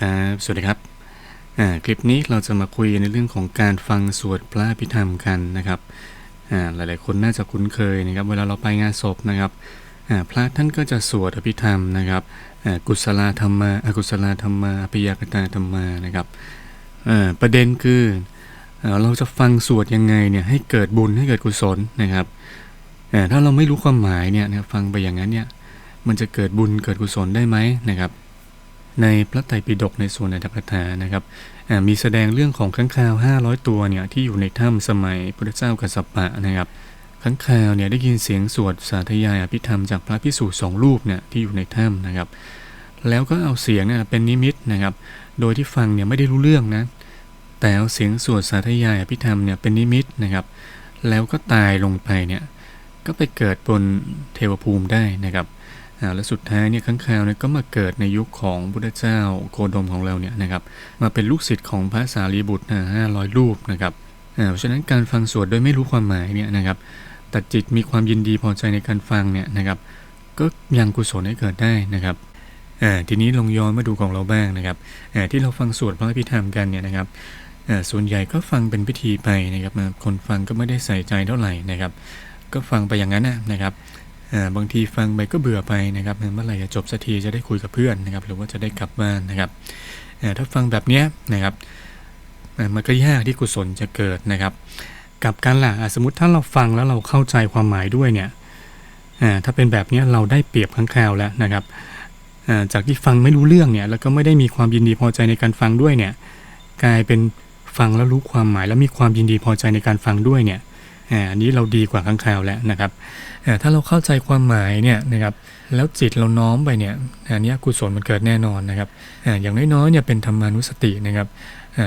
ครับ สวัสดีครับ คลิปนี้เราจะมาคุยในเรื่องของการฟังสวดพระพิธรรมกันนะครับหลายๆ คนน่าจะคุ้นเคยนะครับ เวลาเราไปงานศพนะครับพระท่านก็จะสวดอภิธรรมนะครับกุศลธรรมะอกุศลธรรมะอภิยากตาธรรมะนะครับประเด็นคืออเราจะฟังสวดยังไงเนี่ยให้เกิดบุญให้เกิดกุศลนะครับถ้าเราไม่รู้ความหมายเนี่ยนะครับฟังไปอย่างนั้นเนี่ยมันจะเกิดบุญเกิดกุศลได้ไหมนะครับ ในพระไตรปิฎกในส่วนอัตถกถานะครับมีแสดงเรื่องของข้างคาว 500 ตัวเนี่ยที่อยู่ในถ้ำสมัยพุทธเจ้ากัสสปะนะครับข้างคาวเนี่ยได้ยินเสียงสวดสาธยายอภิธรรมจากพระพิสุสองรูปเนี่ยที่อยู่ในถ้ำนะครับ แล้วก็เอาเสียงเนี่ยเป็นนิมิตนะครับ โดยที่ฟังเนี่ยไม่ได้รู้เรื่องนะแต่เอาเสียงสวดสาธยายอภิธรรมเนี่ยเป็นนิมิตนะครับ แล้วก็ตายลงไปเนี่ยก็ไปเกิดบนเทวภูมิได้นะครับ และสุดท้ายเนี่ยข้างคาวเนี่ยก็มาเกิดในยุคของพุทธเจ้าโคดมของเราเนี่ยนะครับมาเป็นลูกศิษย์ของพระสารีบุตรห้าร้อยรูปนะครับอ่าเพราะฉะนั้นการฟังสวดโดยไม่รู้ความหมายเนี่ยนะครับแต่จิตมีความยินดีพอใจในการฟังเนี่ยนะครับก็ยังกุศลให้เกิดได้นะครับอ่าทีนี้ลองย้อนมาดูของเราบ้างนะครับอ่าที่เราฟังสวดพระพิธรรมกันเนี่ยนะครับอ่าส่วนใหญ่ก็ฟังเป็นพิธีไปนะครับคนฟังก็ไม่ได้ใส่ใจเท่าไหร่นะครับ ก็ฟังไปอย่างนั้นนะครับ บางทีฟังไปก็เบื่อไปนะครับเมื่อไหร่จะจบสักทีจะได้คุยกับเพื่อนนะครับ หรือว่าจะได้กลับบ้านนะครับถ้าฟังแบบเนี้ยนะครับมันก็ยากที่กุศลจะเกิดนะครับกลับกันล่ะสมมติถ้าเราฟังแล้วเราเข้าใจความหมายด้วยเนี่ยถ้าเป็นแบบนี้เราได้เปรียบข้างคราวแล้วนะครับจากที่ฟังไม่รู้เรื่องเนี่ยแล้วก็ไม่ได้มีความยินดีพอใจในการฟังด้วยเนี่ยกลายเป็นฟังแล้วรู้ความหมายแล้วมีความยินดีพอใจในการฟังด้วยเนี่ย อันนี้เราดีกว่าข้างคราวแล้วนะครับถ้าเราเข้าใจความหมายเนี่ยนะครับแล้วจิตเราน้อมไปเนี่ยอันนี้กุศลมันเกิดแน่นอนนะครับอย่างน้อยๆเนี่ยเป็นธรรมานุสตินะครับ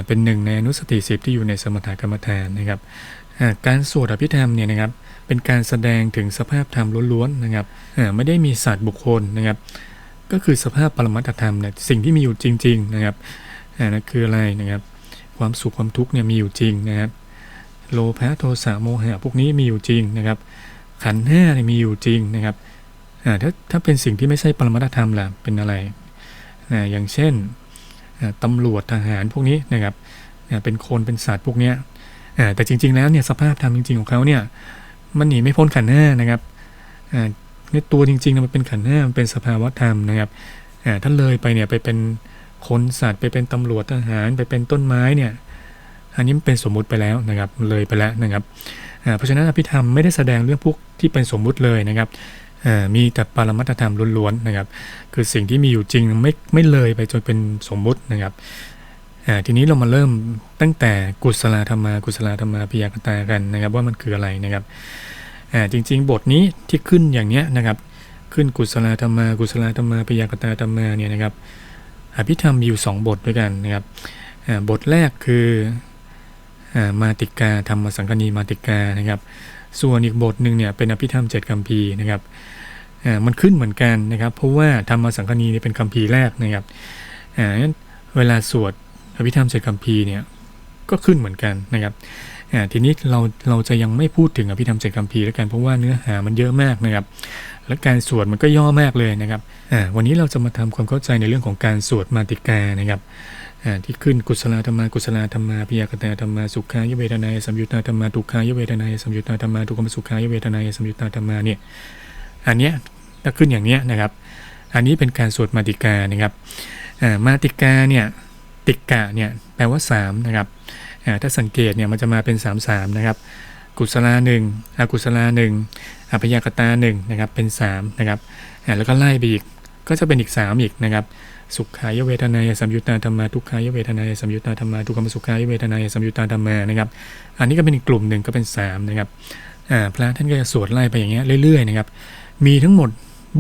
เป็นหนึ่งในอนุสติสิบที่อยู่ในสมถกรรมฐานนะครับการสวดอภิธรรมเนี่ยนะครับเป็นการแสดงถึงสภาพธรรมล้วนๆนะครับไม่ได้มีศาสตร์บุคคลนะครับ ก็คือสภาพปรมัตถธรรมเนี่ยสิ่งที่มีอยู่จริง ๆนะครับนั่นคืออะไรนะครับ ความสุขความทุกข์เนี่ยมีอยู่จริงนะครับ โลภะโทสะโมหะพวกนี้มีอยู่จริงนะครับ ขันธ์ห้าเนี่ยมีอยู่จริงนะครับถ้าถ้าเป็นสิ่งที่ไม่ใช่ปรมัตธรรมล่ะเป็นอะไรอ่าอย่างเช่นตำรวจทหารพวกนี้นะครับเป็นคนเป็นสัตว์พวกนี้แต่จริง ๆ แล้วเนี่ยสภาพธรรมจริง ๆ ของเขาเนี่ยมันหนีไม่พ้นขันห้านะครับในตัวจริงๆมันเป็นขันห้ามันเป็นสภาวะธรรมนะครับอ่าถ้าเลยไปเนี่ยไปเป็นคนสัตว์ไปเป็นตำรวจทหารไปเป็นต้นไม้เนี่ย อันนี้มันเป็นสมมุติไปแล้วนะครับเลยไปแล้วนะครับเพราะฉะนั้นอภิธรรมไม่ได้แสดงเรื่องพวกที่เป็นสมมุติเลยนะครับมีแต่ปรมัตถธรรมล้วนๆนะครับ คือสิ่งที่มีอยู่จริงไม่ไม่เลยไปจนเป็นสมมุตินะครับทีนี้เรามาเริ่มตั้งแต่กุศลธรรมากุศลธรรมาพิยากตากันนะครับ ว่ามันคืออะไรนะครับจริง ๆ บทนี้ที่ขึ้นอย่างเนี้ยนะครับ ขึ้นกุศลธรรมากุศลธรรมาพิยากตาธรรมาเนี่ยนะครับอภิธรรมมีอยู่สองบทด้วยกันนะครับบทแรกคือ มาติกาธรรมสังคณีมาติกานะครับ ส่วนอีกบทหนึ่งเนี่ยเป็นอภิธรรมเจ็ดคัมภีร์นะครับมันขึ้นเหมือนกันนะครับ เพราะว่าธรรมสังคณีเนี่ยเป็นคัมภีร์แรกนะครับอ่างั้นเวลาสวดอภิธรรมเจ็ดคัมภีร์เนี่ยก็ขึ้นเหมือนกันนะครับทีนี้เราเราจะยังไม่พูดถึงอภิธรรมเจ็ดคัมภีร์แล้วกันเพราะว่าเนื้อหามันเยอะมากนะครับ และการสวดมันก็ย่อมากเลยนะครับวันนี้เราจะมาทำความเข้าใจในเรื่องของการสวดมาติกานะครับ ที่ขึ้นกุศลธรรมากุศลธรรมาพิยากตาธรรมาสุขายเวทนายสัมยุตตาธรรมาทุกขายเวทนายสัมยุตตาธรรมาทุกขมสุขายเวทนายสัมยุตตาธรรมาเนี่ยอันเนี้ยถ้าขึ้นอย่างเนี้ยนะครับ อันนี้เป็นการสวดมาติกานะครับมาติกาเนี่ยติกะเนี่ยแปลว่า3นะครับถ้าสังเกตเนี่ยมันจะมาเป็น 3 3นะครับกุศลาหนึ่งอกุศลาหนึ่งอภิยากตาหนึ่งนะครับเป็น3นะครับแล้วก็ไล่ไปอีกก็จะเป็นอีก 3 อีกนะครับ สุขายเวทนายสัมยุตตาธรรมาทุกขายเวทนายสัมยุตตาธรรมาทุกขมสุขายเวทนายสัมยุตตาธรรมานะครับ อันนี้ก็เป็นอีกกลุ่มหนึ่งก็เป็น3นะครับอ่าพระท่านก็จะสวดไล่ไปอย่างเงี้ยเรื่อยๆนะครับ มีทั้งหมด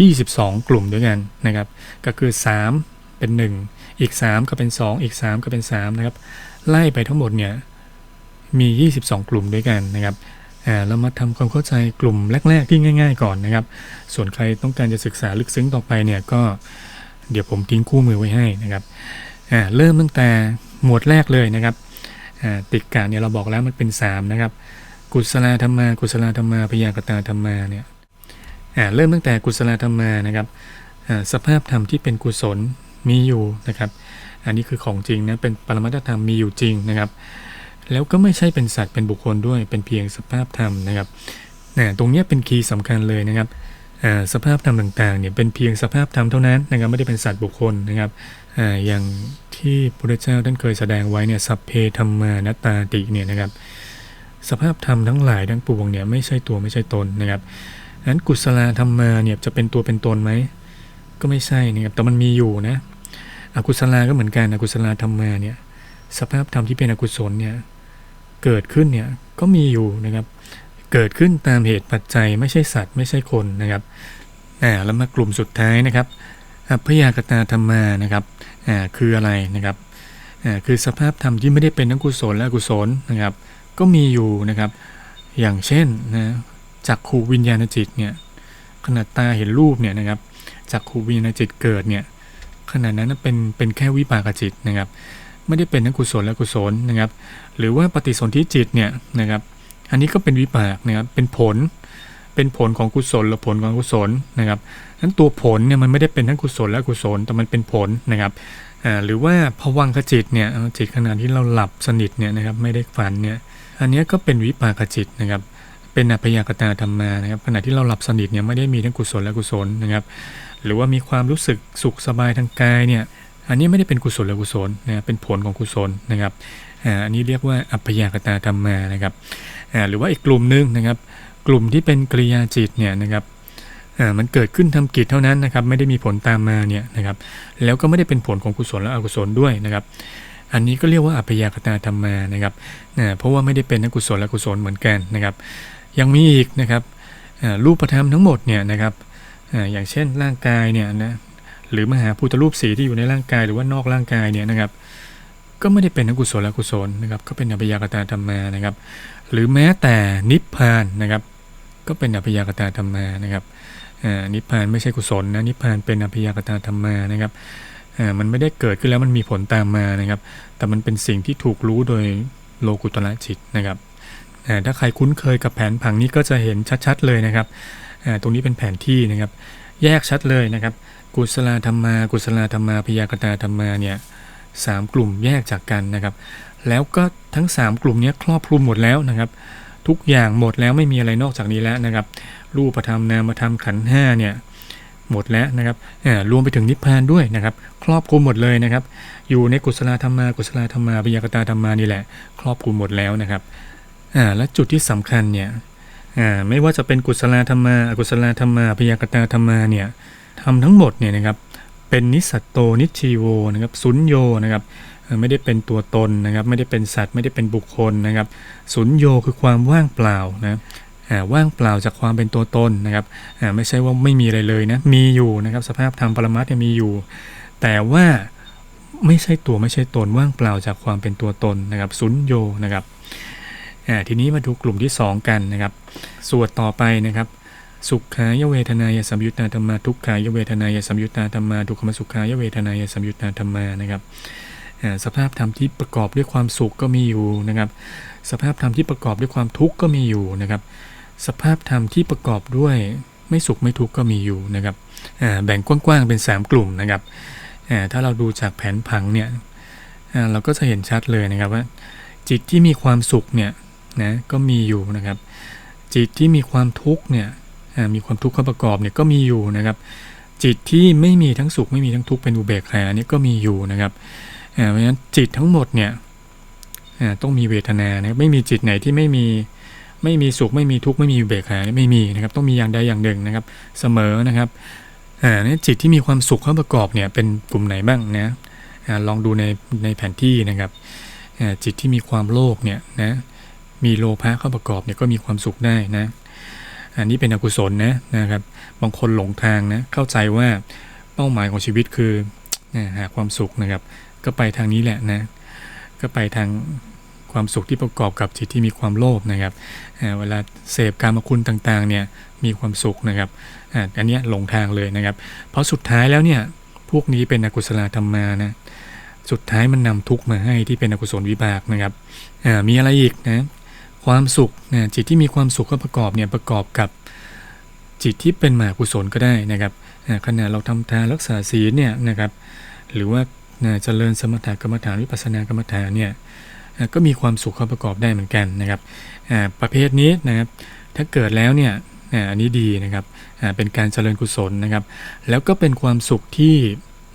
22 กลุ่มด้วยกันนะครับ ก็คือ 3 เป็น 1 อีก 3 ก็เป็น 2 อีก 3 ก็เป็น3นะครับ ไล่ไปทั้งหมดเนี่ยมี 22 กลุ่มด้วยกันนะครับอ่าเรามาทำความเข้าใจกลุ่มแรก ๆ ที่ง่าย ๆ ก่อนนะครับ ส่วนใครต้องการจะศึกษาลึกซึ้งต่อไปเนี่ยก็ เดี๋ยวผมทิ้งคู่มือไว้ให้นะครับอ่าเริ่มตั้งแต่หมวดแรกเลยนะครับอ่าติดกะเนี่ยเราบอกแล้วมันเป็น 3 นะครับ กุศลธรรมา กุศลธรรมาพยากตาธรรมาเนี่ยอ่าเริ่มตั้งแต่กุศลธรรมานะครับอ่าสภาพธรรมที่เป็นกุศลมีอยู่นะครับ อันนี้คือของจริงนะเป็นปรมัตธรรมมีอยู่จริงนะครับ แล้วก็ไม่ใช่เป็นสัตว์เป็นบุคคลด้วยเป็นเพียงสภาพธรรมนะครับนะตรงเนี้ยเป็นคีย์สำคัญเลยนะครับ สภาพธรรมต่างๆเนี่ยเป็นเพียงสภาพธรรมเท่านั้นนะครับไม่ได้เป็นสัตว์บุคคลนะครับออย่างที่พระพุทธเจ้าท่านเคยแสดงไว้เนี่ยสัพเพธรรมานัตตาติเนี่ยนะครับสภาพธรรมทั้งหลายทั้งปวงเนี่ยไม่ใช่ตัวไม่ใช่ตนนะครับนั้นกุศลธรรมาเนี่ยจะเป็นตัวเป็นตนไหมก็ไม่ใช่นะครับแต่มันมีอยู่นะอกุศลาก็เหมือนกันอกุศลธรรมาเนี่ยสภาพธรรมที่เป็นอกุศลเนี่ยเกิดขึ้นเนี่ยก็มีอยู่นะครับ เกิดขึ้นตามเหตุปัจจัยไม่ใช่สัตว์ไม่ใช่คนนะครับแล้วมากลุ่มสุดท้ายนะครับอัพยากตาธรรมานะครับคืออะไรนะครับคือสภาพธรรมที่ไม่ได้เป็นทั้งกุศลและอกุศลนะครับ ก็มีอยู่นะครับ อย่างเช่นนะจากขูวิญญาณจิตเนี่ยขนาดตาเห็นรูปเนี่ยนะครับจากขูวิญญาณจิตเกิดเนี่ยขนาดนั้นเป็นเป็นแค่วิปากจิตนะครับ ไม่ได้เป็นทั้งกุศลและกุศลนะครับ หรือว่าปฏิสนธิจิตเนี่ยนะครับ อันนี้ก็เป็นวิปากนะครับเป็นผล เป็นผลของกุศลหรือผลของอกุศลนะครับนั้นตัวผลเนี่ยมันไม่ได้เป็นทั้งกุศลและอกุศลแต่มันเป็นผลนะครับหรือว่าภวังคจิตเนี่ยจิตขณะที่เราหลับสนิทเนี่ยนะครับไม่ได้ฝันเนี่ยอันนี้ก็เป็นวิปากจิตนะครับเป็นอัพยากตาธรรมานะครับขณะที่เราหลับสนิทเนี่ยไม่ได้มีทั้งกุศลและกุศลนะครับหรือว่ามีความรู้สึกสุขสบายทางกายเนี่ยอันนี้ไม่ได้เป็นกุศลและกุศลนะเป็นผลของกุศลนะครับ อันนี้เรียกว่าอัพยากตาธรรมานะครับหรือว่าอีกกลุ่มหนึงนะครับ กลุ่มที่เป็นกริยาจิตเนี่ยนะครับมันเกิดขึ้นทำกิจเท่านั้นนะครับ ไม่ได้มีผลตามมาเนี่ยนะครับ แล้วก็ไม่ได้เป็นผลของกุศลและอกุศลด้วยนะครับอันนี้ก็เรียกว่าอัพยากตาธรรมานะครับเพราะว่าไม่ได้เป็นทั้งกุศลและกุศลเหมือนกันนะครับ ยังมีอีกนะครับรูปธรรมทั้งหมดเนี่ยนะครับอ่าอย่างเช่นร่างกายเนี่ยนะหรือมหาพุทธรูปสีที่อยู่ในร่างกายหรือว่านอกร่างกายเนี่ยนะครับ ก็ไม่ได้เป็นทั้งกุศลและกุศลนะครับ ก็เป็นอัพยากตาธรรมานะครับ หรือแม้แต่นิพพานนะครับ ก็เป็นอัพยากตาธรรมานะครับอ่านิพพานไม่ใช่กุศลนะนิพพานเป็นอัพยากตาธรรมานะครับอ่ามันไม่ได้เกิดขึ้นแล้วมันมีผลตามมานะครับ แต่มันเป็นสิ่งที่ถูกรู้โดยโลกุตละจิตนะครับอ่าถ้าใครคุ้นเคยกับแผนผังนี้ก็จะเห็นชัดๆเลยนะครับอ่าตรงนี้เป็นแผนที่นะครับ แยกชัดเลยนะครับ กุศลธรรมา กุศลธรรมาพยากตาธรรมาเนี่ย สามกลุ่มแยกจากกันนะครับ แล้วก็ทั้ง 3 กลุ่มนี้ครอบคลุมหมดแล้วนะครับ ทุกอย่างหมดแล้วไม่มีอะไรนอกจากนี้แล้วนะครับ รูปธรรมนามธรรมขันห้าเนี่ยหมดแล้วนะครับอ่ารวมไปถึงนิพพานด้วยนะครับ ครอบคลุมหมดเลยนะครับ อยู่ในกุศลธรรมา กุศลธรรมาปยากตาธรรมานี่แหละ ครอบคลุมหมดแล้วนะครับอ่าและจุดที่สำคัญเนี่ยอ่าไม่ว่าจะเป็นกุศลธรรมาอกุศลธรรมาปยากตาธรรมาเนี่ยทำทั้งหมดเนี่ยนะครับ เป็นนิสสัตโตนิชีโวนะครับสุญโยนะครับไม่ได้เป็นตัวตนนะครับไม่ได้เป็นสัตว์ไม่ได้เป็นบุคคลนะครับสุญโยคือความว่างเปล่านะว่างเปล่าจากความเป็นตัวตนนะครับไม่ใช่ว่าไม่มีอะไรเลยนะมีอยู่นะครับสภาพธรรมปรมัตถ์มีอยู่ แต่ว่าไม่ใช่ตัวไม่ใช่ตนว่างเปล่าจากความเป็นตัวตนนะครับสุญโยนะครับทีนี้มาดูกลุ่มที่ 2 กันนะครับสวดต่อไปนะครับ สุขายเวทนายสัมยุตตาธรรมาทุกขายเวทนายสัมยุตตาธรรมาทุกขมสุขายเวทนายสัมยุตตาธรรมานะครับสภาพธรรมที่ประกอบด้วยความสุขก็มีอยู่นะครับ สภาพธรรมที่ประกอบด้วยความทุกข์ก็มีอยู่นะครับ สภาพธรรมที่ประกอบด้วยไม่สุขไม่ทุกข์ก็มีอยู่นะครับแบ่งกว้างๆเป็น 3 กลุ่มนะครับถ้าเราดูจากแผนผังเนี่ยเราก็จะเห็นชัดเลยนะครับว่า จิตที่มีความสุขเนี่ยนะก็มีอยู่นะครับ จิตที่มีความทุกข์เนี่ย มีความทุกข์เข้าประกอบเนี่ยก็มีอยู่นะครับ จิตที่ไม่มีทั้งสุขไม่มีทั้งทุกข์เป็นอุเบกขาเนี่ยก็มีอยู่นะครับเพราะฉะนั้นจิตทั้งหมดเนี่ยต้องมีเวทนานะไม่มีจิตไหนที่ไม่มีไม่มีสุขไม่มีทุกข์ไม่มีอุเบกขาไม่มีนะครับ ต้องมีอย่างใดอย่างหนึ่งนะครับ เสมอนะครับอ่าเนี่จิตที่มีความสุขเข้าประกอบเนี่ยเป็นกลุ่มไหนบ้างนะลองดูในในแผนที่นะครับจิตที่มีความโลภเนี่ยนะมีโลภะเข้าประกอบเนี่ยก็มีความสุขได้นะ อันนี้เป็นอกุศลนะนะครับ บางคนหลงทางนะเข้าใจว่าเป้าหมายของชีวิตคือหาความสุขนะครับ ก็ไปทางนี้แหละนะก็ไปทางความสุขที่ประกอบกับจิตที่มีความโลภนะครับเวลาเสพการมคุณต่างๆเนี่ยมีความสุขนะครับอ,อันนี้หลงทางเลยนะครับ เพราะสุดท้ายแล้วเนี่ยพวกนี้เป็นอกุศลธรรมานะสุดท้ายมันนำทุกข์มาให้ที่เป็นอกุศลวิบากนะครับมีอะไรอีกนะ ความสุขนะจิตที่มีความสุขก็ประกอบเนี่ยประกอบกับจิตที่เป็นมหากุศลก็ได้นะครับขณะเราทำทานรักษาศีลเนี่ยนะครับ หรือว่านะเจริญสมถกรรมฐานวิปัสสนากรรมฐานเนี่ยก็มีความสุขเข้าประกอบได้เหมือนกันนะครับประเภทนี้นะครับถ้าเกิดแล้วเนี่ยอันนี้ดีนะครับเป็นการเจริญกุศลนะครับ แล้วก็เป็นความสุขที่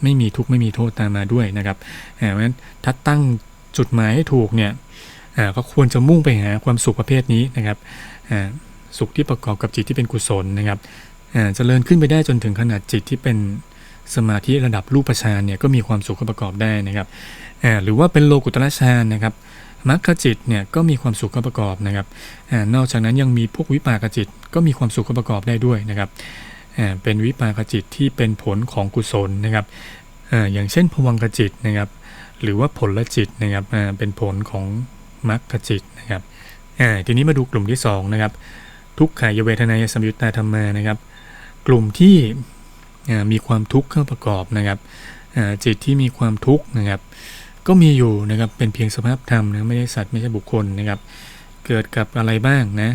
ไม่มีทุกข์ไม่มีโทษตามมาด้วยนะครับเพราะฉะนั้นถ้าตั้งจุดหมายให้ถูกเนี่ย ก็ควรจะมุ่งไปหาความสุขประเภทนี้นะครับสุขที่ประกอบกับจิตที่เป็นกุศลนะครับอ่าเจริญขึ้นไปได้จนถึงขนาดจิตที่เป็นสมาธิระดับรูปฌานเนี่ยก็มีความสุขประกอบได้นะครับหรือว่าเป็นโลกุตตรฌานนะครับมรรคจิตเนี่ยก็มีความสุขประกอบนะครับนอกจากนั้นยังมีพวกวิปากจิตก็มีความสุขประกอบได้ด้วยนะครับเป็นวิปากจิตที่เป็นผลของกุศลนะครับอย่างเช่นภวังคจิตนะครับ หรือว่าผลจิตนะครับเป็นผลของ มรรคจิตนะครับอ่าทีนี้มาดูกลุ่มที่สองนะครับทุกขายเวทนายสมยุตตาธรรมานะครับ กลุ่มที่มีความทุกข์เข้าประกอบนะครับจิตที่มีความทุกข์นะครับ ก็มีอยู่นะครับเป็นเพียงสภาพธรรมนะไม่ใช่สัตว์ไม่ใช่บุคคลนะครับ เกิดกับอะไรบ้างนะ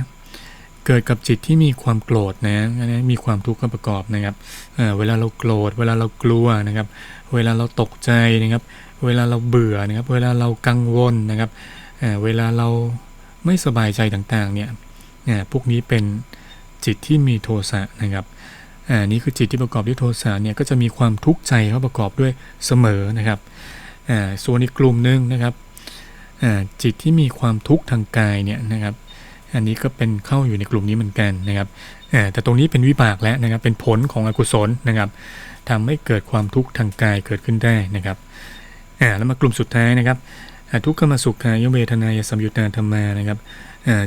เกิดกับจิตที่มีความโกรธนะอันนี้มีความทุกข์เข้าประกอบนะครับเวลาเราโกรธ เวลาเรากลัวนะครับ เวลาเราตกใจนะครับ เวลาเราเบื่อนะครับ เวลาเรากังวลนะครับ เเวลาเราไม่สบายใจต่างๆเนี่ยพวกนี้เป็นจิตที่มีโทสะนะครับอ่านี่คือจิตที่ประกอบด้วยโทสะเนี่ยก็จะมีความทุกข์ใจเข้าประกอบด้วยเสมอนะครับส่วนอีกกลุ่มหนึ่งนะครับจิตที่มีความทุกข์ทางกายเนี่ยนะครับอันนี้ก็เป็นเข้าอยู่ในกลุ่มนี้เหมือนกันนะครับแต่ตรงนี้เป็นวิบากแล้วนะครับเป็นผลของอกุศลนะครับทำให้เกิดความทุกข์ทางกายเกิดขึ้นได้นะครับแล้วมากลุ่มสุดท้ายนะครับ ทุกขมสุขายเวทนายสัมยุตตาธรรมานะครับ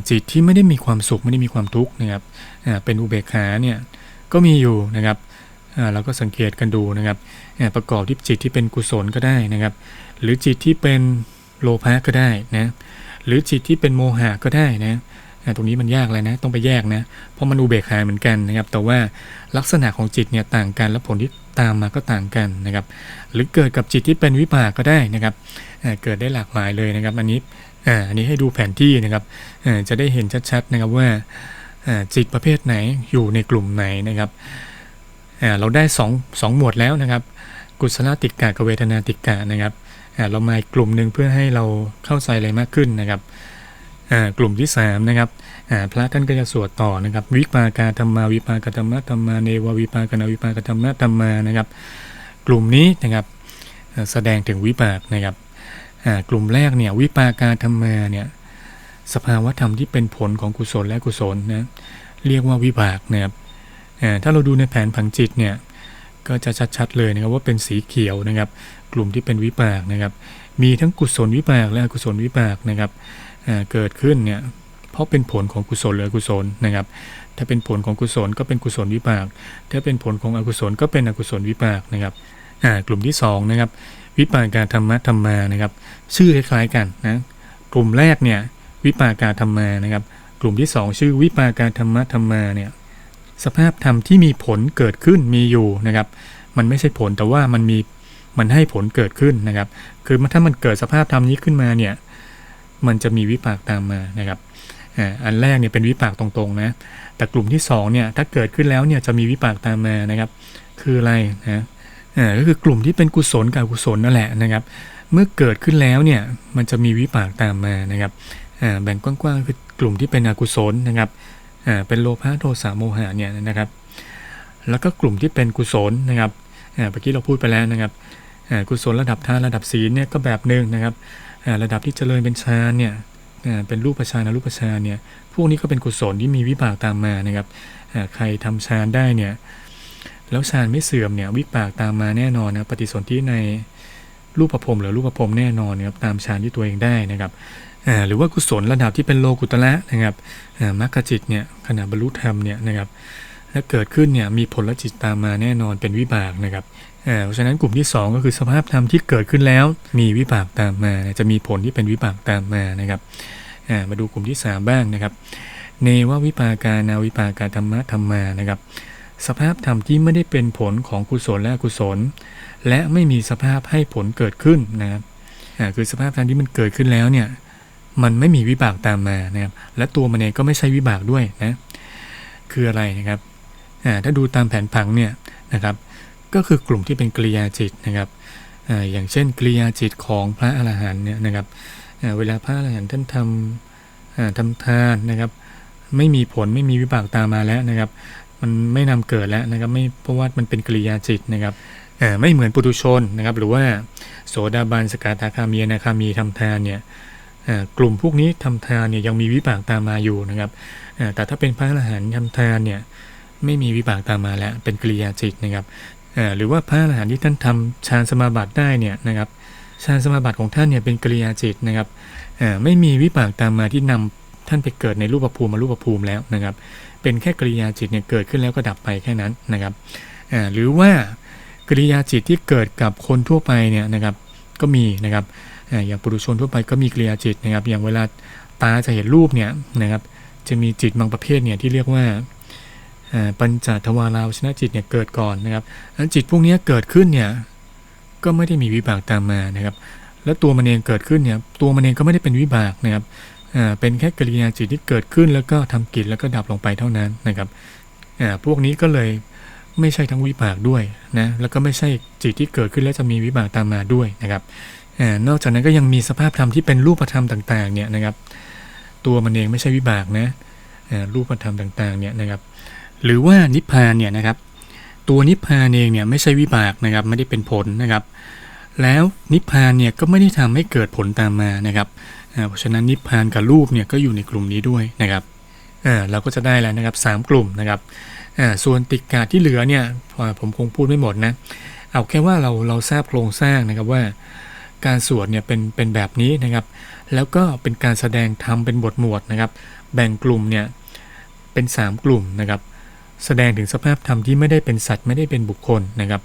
จิตที่ไม่ได้มีความสุขไม่ได้มีความทุกข์นะครับเป็นอุเบกขาเนี่ยก็มีอยู่นะครับเราก็สังเกตกันดูนะครับประกอบที่จิตที่เป็นกุศลก็ได้นะครับ หรือจิตที่เป็นโลภะก็ได้นะหรือจิตที่เป็นโมหะก็ได้นะตรงนี้มันยากเลยนะ ต้องไปแยกนะ เพราะมันอุเบกขาเหมือนกันนะครับ แต่ว่าลักษณะของจิตเนี่ยต่างกันและผลที่ตามมาก็ต่างกันนะครับ หรือเกิดกับจิตที่เป็นวิปากก็ได้นะครับ เกิดได้หลากหลายเลยนะครับ อันนี้อ,อันนี้ให้ดูแผนที่นะครับจะได้เห็นชัดๆนะครับว่าจิตประเภทไหนอยู่ในกลุ่มไหนนะครับเราได้สองสองหมวดแล้วนะครับ กุศลติกะกับเวทนาติกะนะครับเรามาอีกกลุ่มหนึ่งเพื่อให้เราเข้าใจอะไรมากขึ้นนะครับกลุ่มที่3นะครับพระท่านก็จะสวดต่อนะครับ วิปากาธรรมาวิปากธรรมะธรรมาเนววิปากนาวิปากธรรมะธรรมานะครับ กลุ่มนี้นะครับแสดงถึงวิปากนะครับ กลุ่มแรกเนี่ยวิปากาธรรมาเนี่ยสภาวธรรมที่เป็นผลของกุศลและกุศลนะเรียกว่าวิบากนะครับถ้าเราดูในแผนผังจิตเนี่ยก็จะชัดๆเลยนะครับว่าเป็นสีเขียวนะครับ กลุ่มที่เป็นวิปากนะครับ มีทั้งกุศลวิปากและอกุศลวิปากนะครับเกิดขึ้นเนี่ยเพราะเป็นผลของกุศลหรืออกุศลนะครับ ถ้าเป็นผลของกุศลก็เป็นกุศลวิบาก ถ้าเป็นผลของอกุศลก็เป็นอกุศลวิบากนะครับกลุ่มที่สองนะครับ วิปากาธรรมะธรรมานะครับ ชื่อคล้ายๆกันนะกลุ่มแรกเนี่ยวิปากาธรรมานะครับ กลุ่มที่สองชื่อวิปากาธรรมะธรรมาเนี่ยสภาพธรรมที่มีผลเกิดขึ้นมีอยู่นะครับ มันไม่ใช่ผลแต่ว่ามันมีมันให้ผลเกิดขึ้นนะครับ คือถ้ามันเกิดสภาพธรรมนี้ขึ้นมาเนี่ยมันจะมีวิปากตามมานะครับอ่าอันแรกเนี่ยเป็นวิปากตรงๆนะแต่กลุ่มที่2เนี่ยถ้าเกิดขึ้นแล้วเนี่ยจะมีวิปากตามมานะครับ คืออะไรนะ อ่าก็คือกลุ่มที่เป็นกุศลกับอกุศลนั่นแหละนะครับ เมื่อเกิดขึ้นแล้วเนี่ยมันจะมีวิปากตามมานะครับอ่าแบ่งกว้างๆคือกลุ่มที่เป็นอกุศลนะครับอ่าเป็นโลภะโทสะโมหะเนี่ยนะครับ แล้วก็กลุ่มที่เป็นกุศลนะครับอ่าเมื่อกี้เราพูดไปแล้วนะครับอ่ากุศลระดับทานระดับศีลเนี่ยก็แบบหนึ่งนะครับอ่าระดับที่เจริญเป็นฌานเนี่ยเป็นรูปฌานอรูปฌานเนี่ย พวกนี้ก็เป็นกุศลที่มีวิบากตามมานะครับใครทำฌานได้เนี่ย แล้วฌานไม่เสื่อมเนี่ยวิบากตามมาแน่นอนนะปฏิสนธิในรูปภพหรือรูปภพแน่นอนนะครับตามฌานที่ตัวเองได้นะครับอ่าหรือว่ากุศลระดับที่เป็นโลกุตละนะครับอ่ามรรคจิตเนี่ยขณะบรรลุธรรมเนี่ยนะครับและเกิดขึ้นเนี่ยมีผลจิตตามมาแน่นอนเป็นวิบากนะครับอ่าเพราะฉะนั้นกลุ่มที่ 2 ก็คือสภาพธรรมที่เกิดขึ้นแล้ว มีวิบากตามมา จะมีผลที่เป็นวิบากตามมานะครับอ่ามาดูกลุ่มที่ 3 บ้างนะครับ เนววิปากานาวิปากาธรรมะธรรมานะครับ สภาพธรรมที่ไม่ได้เป็นผลของกุศลและอกุศล และไม่มีสภาพให้ผลเกิดขึ้นนะครับคือสภาพธรรมที่มันเกิดขึ้นแล้วเนี่ยมันไม่มีวิบากตามมานะครับและตัวมันเองก็ไม่ใช่วิบากด้วยนะคืออะไรนะครับถ้าดูตามแผนผังเนี่ยนะครับ ก็คือกลุ่มที่เป็นกริยาจิตนะครับอย่างเช่นกริยาจิตของพระอรหันต์เนี่ยนะครับเวลาพระอรหันต์ท่านทำทำทานนะครับ ไม่มีผลไม่มีวิบากตามมาแล้วนะครับ มันไม่นำเกิดแล้วนะครับไม่เพราะว่ามันเป็นกิริยาจิตนะครับไม่เหมือนปุถุชนนะครับ หรือว่าโสดาบันสกทาคามีนาคามีทำทานเนี่ยกลุ่มพวกนี้ทำทานเนี่ยยังมีวิบากตามมาอยู่นะครับแต่ถ้าเป็นพระอรหันต์ทำทานเนี่ยไม่มีวิบากตามมาแล้วเป็นกิริยาจิตนะครับหรือว่าพระอรหันต์ที่ท่านทำฌานสมาบัติได้เนี่ยนะครับฌานสมาบัติของท่านเนี่ยเป็นกิริยาจิตนะครับไม่มีวิบากตามมาที่นำ ท่านไปเกิดในรูปภูมิมารูปภูมิแล้วนะครับ เป็นแค่กริยาจิตเนี่ยเกิดขึ้นแล้วก็ดับไปแค่นั้นนะครับหรือว่ากริยาจิตที่เกิดกับคนทั่วไปเนี่ยนะครับก็มีนะครับอย่างปุถุชนทั่วไปก็มีกริยาจิตนะครับ อย่างเวลาตาจะเห็นรูปเนี่ยนะครับ จะมีจิตบางประเภทเนี่ยที่เรียกว่าปัญจทวาราวชนะจิตเนี่ยเกิดก่อนนะครับอันจิตพวกนี้เกิดขึ้นเนี่ยก็ไม่ได้มีวิบากตามมานะครับ แล้วตัวมันเองเกิดขึ้นเนี่ยตัวมันเองก็ไม่ได้เป็นวิบากนะครับ เป็นแค่กริยาจิตที่เกิดขึ้นแล้วก็ทำกิจแล้วก็ดับลงไปเท่านั้นนะครับพวกนี้ก็เลยไม่ใช่ทั้งวิบากด้วยนะแล้วก็ไม่ใช่จิตที่เกิดขึ้นแล้วจะมีวิบากตามมาด้วยนะครับอนอกจากนั้นก็ยังมีสภาพธรรมที่เป็นรูปธรรมต่างๆเนี่ยนะครับ ตัวมันเองไม่ใช่วิบากนะรูปธรรมต่างๆเนี่ยนะครับ หรือว่านิพพานเนี่ยนะครับ ตัวนิพพานเองเนี่ยไม่ใช่วิบากนะครับ ไม่ได้เป็นผลนะครับ แล้วนิพพานเนี่ยก็ไม่ได้ทำให้เกิดผลตามมานะครับ เพราะฉะนั้นนิพพานกับรูปเนี่ยก็อยู่ในกลุ่มนี้ด้วยนะครับเราก็จะได้แล้วนะครับสามกลุ่มนะครับส่วนติกาที่เหลือเนี่ยผมคงพูดไม่หมดนะ เอาแค่ว่าเราเราทราบโครงสร้างนะครับว่าการสวดเนี่ยเป็นเป็นแบบนี้นะครับ แล้วก็เป็นการแสดงธรรมเป็นบทหมวดนะครับ แบ่งกลุ่มเนี่ยเป็น 3 กลุ่มนะครับ แสดงถึงสภาพธรรมที่ไม่ได้เป็นสัตว์ไม่ได้เป็นบุคคลนะครับ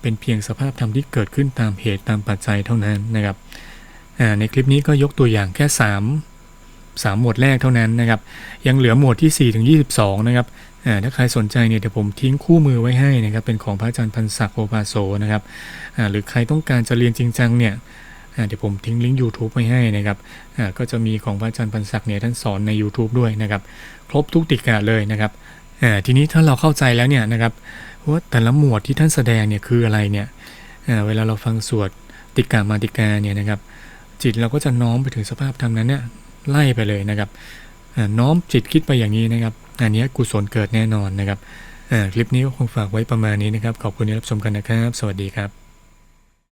เป็นเพียงสภาพธรรมที่เกิดขึ้นตามเหตุตามปัจจัยเท่านั้นนะครับ ในคลิปนี้ก็ยกตัวอย่างแค่ 3 3 หมวดแรกเท่านั้นนะครับ ยังเหลือหมวดที่ 4 ถึง 22 นะครับถ้าใครสนใจเนี่ยเดี๋ยวผมทิ้งคู่มือไว้ให้นะครับ เป็นของพระอาจารย์พันศักดิ์โอภาโสนะครับหรือใครต้องการจะเรียนจริงจังเนี่ยเดี๋ยวผมทิ้งลิงก์ YouTube ไว้ให้นะครับก็จะมีของพระอาจารย์พันศักดิ์เนี่ยท่านสอนใน YouTube ด้วยนะครับ ครบทุกติกาเลยนะครับทีนี้ถ้าเราเข้าใจแล้วเนี่ยนะครับว่าแต่ละหมวดที่ท่านแสดงเนี่ยคืออะไรเนี่ยเวลาเราฟังสวดติกามาติกาเนี่ยนะครับ จิตเราก็จะน้อมไปถึงสภาพธรรมนั้นเนี่ยไล่ไปเลยนะครับน้อมจิตคิดไปอย่างนี้นะครับ อันนี้กุศลเกิดแน่นอนนะครับคลิปนี้ก็คงฝากไว้ประมาณนี้นะครับ ขอบคุณที่รับชมกันนะครับ สวัสดีครับ